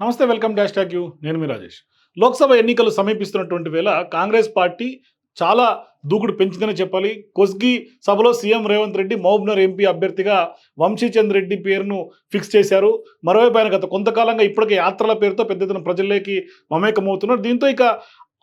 నమస్తే welcome dash tax you. నేను మీ రాజేష్. లోక్సభ ఎన్నికలు సమీపిస్తున్నటువంటి వేళ కాంగ్రెస్ పార్టీ చాలా దూకుడు పెంచిందని చెప్పాలి. కొస్గి సభలో సీఎం రేవంత్ రెడ్డి మహబూబ్నగర్ ఎంపీ అభ్యర్థిగా వంశీచంద్ రెడ్డి పేరును ఫిక్స్ చేశారు. మరోవైపు ఆయన గత కొంతకాలంగా ఇప్పటికే యాత్రల పేరుతో పెద్ద ఎత్తున ప్రజల్లోకి మమేకమవుతున్నారు. దీంతో ఇక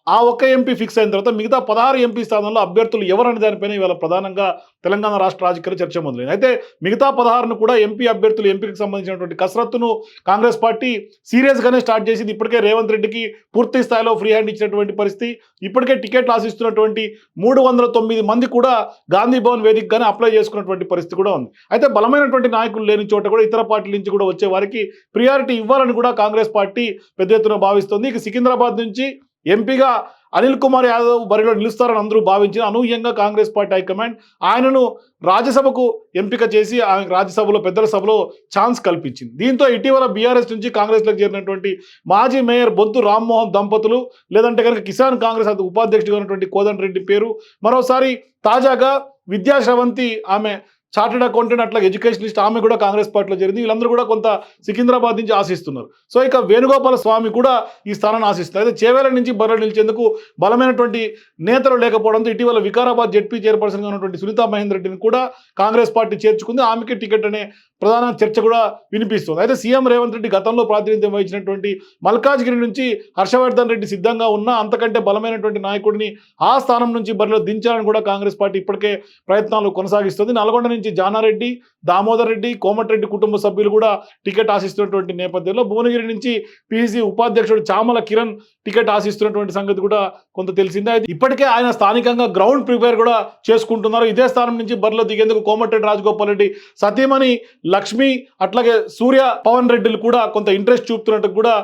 ఆ ఒక్క ఎంపీ ఫిక్స్ అయిన తర్వాత మిగతా పదహారు ఎంపీ స్థానంలో అభ్యర్థులు ఎవరనే దానిపైన ఇవాళ ప్రధానంగా తెలంగాణ రాష్ట్ర రాజకీయ చర్చ మొదలైంది అయితే మిగతా పదహారును కూడా ఎంపీ అభ్యర్థులు ఎంపీకి సంబంధించినటువంటి కసరత్తును కాంగ్రెస్ పార్టీ సీరియస్గానే స్టార్ట్ చేసింది. ఇప్పటికే రేవంత్ రెడ్డికి పూర్తి స్థాయిలో ఫ్రీ హ్యాండ్ ఇచ్చినటువంటి పరిస్థితి. ఇప్పటికే టికెట్లు ఆశిస్తున్నటువంటి మూడు వందల తొమ్మిది మంది కూడా గాంధీ భవన్ వేదికగానే అప్లై చేసుకున్నటువంటి పరిస్థితి కూడా ఉంది. అయితే బలమైనటువంటి నాయకులు లేని చోట కూడా ఇతర పార్టీల నుంచి కూడా వచ్చే వారికి ప్రియారిటీ ఇవ్వాలని కూడా కాంగ్రెస్ పార్టీ పెద్ద ఎత్తున భావిస్తుంది. ఇక సికింద్రాబాద్ నుంచి ఎంపీగా అనిల్ కుమార్ యాదవ్ బరిలో నిలుస్తారని అందరూ భావించిన అనూహ్యంగా కాంగ్రెస్ పార్టీ హైకమాండ్ ఆయనను రాజ్యసభకు ఎంపిక చేసి ఆయన రాజ్యసభలో పెద్దల సభలో ఛాన్స్ కల్పించింది. దీంతో ఇటీవల బీఆర్ఎస్ నుంచి కాంగ్రెస్లోకి చేరినటువంటి మాజీ మేయర్ బొద్దు రామ్మోహన్ దంపతులు లేదంటే కనుక కిసాన్ కాంగ్రెస్ అధ్య- ఉపాధ్యక్షుడిగా ఉన్నటువంటి కోదండరెడ్డి పేరు మరోసారి తాజాగా విద్యాశ్రవంతి ఆమె చార్టెడ్ అకౌంటెంట్ అట్లా ఎడ్యుకేషనిస్ట్ ఆమె కూడా కాంగ్రెస్ పార్టీలో చేరింది. వీళ్ళందరూ కూడా కొంత సికింద్రాబాద్ నుంచి ఆశిస్తున్నారు. సో ఇక వేణుగోపాల స్వామి కూడా ఈ స్థానాన్ని ఆశిస్తున్నారు. అయితే చేవేల నుంచి బర్రె నిలిచేందుకు బలమైనటువంటి నేతలు లేకపోవడంతో ఇటీవల వికారాబాద్ జెడ్పీ చైర్పర్సన్గా ఉన్నటువంటి సునీతా మహేందర్ రెడ్డిని కూడా కాంగ్రెస్ పార్టీ చేర్చుకుంది. ఆమెకి టికెట్ అనే ప్రధాన చర్చ కూడా వినిపిస్తుంది. అయితే సీఎం రేవంత్ రెడ్డి గతంలో ప్రాతినిధ్యం వహించినటువంటి మల్కాజ్గిరి నుంచి హర్షవర్ధన్ రెడ్డి సిద్ధంగా ఉన్న అంతకంటే బలమైనటువంటి నాయకుడిని ఆ స్థానం నుంచి బరిలో దించాలని కూడా కాంగ్రెస్ పార్టీ ఇప్పటికే ప్రయత్నాలు కొనసాగిస్తుంది. నల్గొండ నుంచి జానారెడ్డి దామోదర్ రెడ్డి కోమటిరెడ్డి కుటుంబ సభ్యులు కూడా టికెట్ ఆశిస్తున్నటువంటి నేపథ్యంలో భువనగిరి నుంచి పిసి ఉపాధ్యక్షుడు చామల కిరణ్ టికెట్ ఆశిస్తున్నటువంటి సంగతి కూడా కొంత తెలిసిందే. అయితే ఇప్పటికే ఆయన స్థానికంగా గ్రౌండ్ ప్రిపేర్ కూడా చేసుకుంటున్నారు. ఇదే స్థానం నుంచి బరిలో దిగేందుకు కోమటిరెడ్డి రాజగోపాల్ రెడ్డి సతీమణి లక్ష్మి అట్లాగే సూర్య పవన్ రెడ్డిలు కూడా కొంత ఇంట్రెస్ట్ చూపుతున్నట్టు కూడా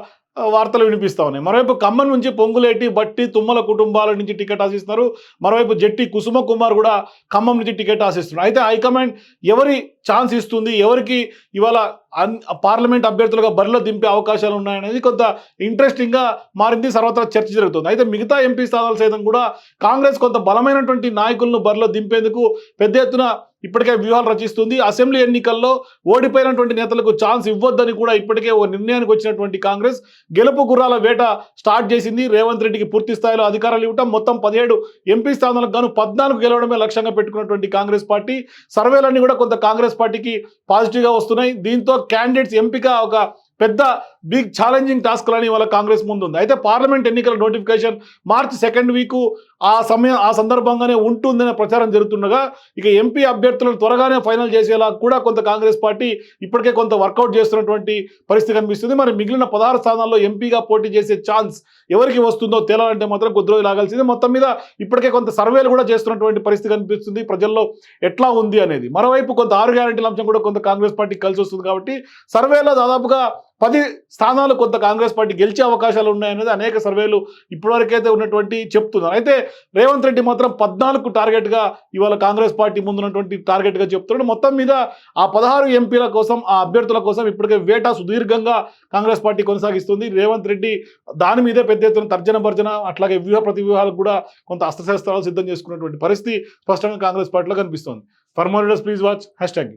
వార్తలు వినిపిస్తూ ఉన్నాయి. మరోవైపు ఖమ్మం నుంచి పొంగులేటి బట్టి తుమ్మల కుటుంబాల నుంచి టికెట్ ఆశిస్తున్నారు. మరోవైపు జట్టి కుసుమ కుమార్ కూడా ఖమ్మం నుంచి టికెట్ ఆశిస్తున్నారు. అయితే హైకమాండ్ ఎవరి ఛాన్స్ ఇస్తుంది? ఎవరికి ఇవాళ పార్లమెంట్ అభ్యర్థులుగా బరిలో దింపే అవకాశాలు ఉన్నాయనేది కొంత ఇంట్రెస్టింగ్గా మారింది. సర్వత్రా చర్చ జరుగుతుంది. అయితే మిగతా ఎంపీ స్థానాలు సైతం కూడా కాంగ్రెస్ కొంత బలమైనటువంటి నాయకులను బరిలో దింపేందుకు పెద్ద ఎత్తున ఇప్పటికే వ్యూహాలు రచిస్తుంది. అసెంబ్లీ ఎన్నికల్లో ఓడిపోయినటువంటి నేతలకు ఛాన్స్ ఇవ్వొద్దని కూడా ఇప్పటికే ఓ నిర్ణయానికి వచ్చినటువంటి కాంగ్రెస్ గెలుపు గుర్రాల వేట స్టార్ట్ చేసింది. రేవంత్ రెడ్డికి పూర్తి స్థాయిలో అధికారాలు ఇవ్వటం మొత్తం పదిహేడు ఎంపీ స్థానాలకు గాను పద్నాలుగు గెలవడమే లక్ష్యంగా పెట్టుకున్నటువంటి కాంగ్రెస్ పార్టీ. సర్వేలన్నీ కూడా కొంత కాంగ్రెస్ పార్టీకి పాజిటివ్గా వస్తున్నాయి. దీంతో క్యాండిడేట్స్ ఎంపిక ఒక పెద్ద బిగ్ ఛాలెంజింగ్ టాస్క్ అని వాళ్ళ కాంగ్రెస్ ముందు ఉంది అయితే పార్లమెంట్ ఎన్నికల నోటిఫికేషన్ మార్చి సెకండ్ వీక్ ఆ సమయం ఆ సందర్భంగానే ఉంటుందనే ప్రచారం జరుగుతుండగా ఇక ఎంపీ అభ్యర్థులను త్వరగానే ఫైనల్ చేసేలా కూడా కొంత కాంగ్రెస్ పార్టీ ఇప్పటికే కొంత వర్కౌట్ చేస్తున్నటువంటి పరిస్థితి కనిపిస్తుంది. మరి మిగిలిన పదహారు స్థానాల్లో ఎంపీగా పోటీ చేసే ఛాన్స్ ఎవరికి వస్తుందో తేలాలంటే మాత్రం కొద్ది రోజులు ఆగాల్సిందే మొత్తం మీద ఇప్పటికే కొంత సర్వేలు కూడా చేస్తున్నటువంటి పరిస్థితి కనిపిస్తుంది. ప్రజల్లో ఎట్లా ఉంది అనేది. మరోవైపు కొంత ఆరు గ్యారంటీల అంశం కూడా కొంత కాంగ్రెస్ పార్టీ కలిసి వస్తుంది కాబట్టి సర్వేలో దాదాపుగా పది స్థానాలు కొంత కాంగ్రెస్ పార్టీ గెలిచే అవకాశాలు ఉన్నాయనేది అనేక సర్వేలు ఇప్పటివరకైతే ఉన్నటువంటి చెప్తున్నారు. అయితే రేవంత్ రెడ్డి మాత్రం పద్నాలుగు టార్గెట్గా ఇవాళ కాంగ్రెస్ పార్టీ ముందున్నటువంటి టార్గెట్గా చెప్తున్నాడు. మొత్తం మీద ఆ పదహారు ఎంపీల కోసం ఆ అభ్యర్థుల కోసం ఇప్పటికే వేట సుదీర్ఘంగా కాంగ్రెస్ పార్టీ కొనసాగిస్తుంది. రేవంత్ రెడ్డి దాని మీదే పెద్ద ఎత్తున తర్జన భర్జన అట్లాగే వ్యూహ ప్రతివ్యూహాలకు కూడా కొంత అస్త్రశస్త్రాలు సిద్ధం చేసుకున్నటువంటి పరిస్థితి స్పష్టంగా కాంగ్రెస్ పార్టీలో కనిపిస్తోంది. For more please watch hashtag.